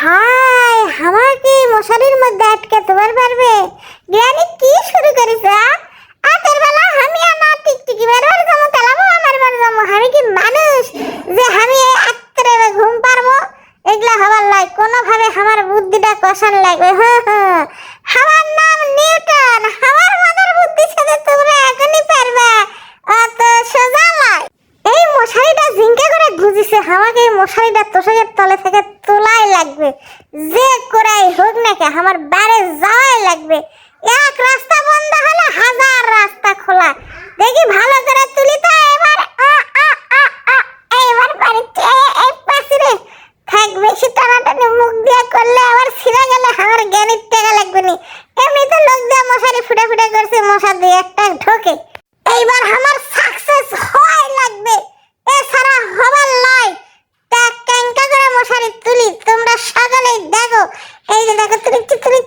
হায় আমাকে মশারির মধ্যে আটকে তোমার পারবে? জ্ঞানী কি শুরু করেছে আতের বেলা আমি আমার টিকটিকি বেরোর যাব তেলাবো, আমার বার যাব। আমি কি মানুষ যে আমি এই আত্রে ঘুম পারব এগুলা হবার লাই, কোনোভাবে আমার বুদ্ধিটা কষান লাগবে হ্যাঁ হ্যাঁ গুজিছে আমাকে মশারিটা তোষকের তলে থেকে তোলাই লাগবে। যে করাই হোক না কে আমার বাইরে যাওয়াই লাগবে। এক রাস্তা বন্ধ হলে হাজার রাস্তা খোলা। দেখি ভালো করে তুলি তো, এবার এইবার বাড়িতে এই পাশে থাক, বেশি টানাটানি মুখ দিয়ে করলে আবার ছিঁড়ে গেলে আমার জ্ঞানের টাকা লাগবে নি। এমনি তো লোক দিয়ে মশারি ফুটে ফুটে করছে, মশা দিয়ে একটা ঢোকে এইবার আমার সাকসেস হয় লাগবে এছাড়া হবার নয় তা ক্যাঙ্কা করে মশারি তুলি তোমরা সকালে দেখো। এই যে দেখো তুলি তুলি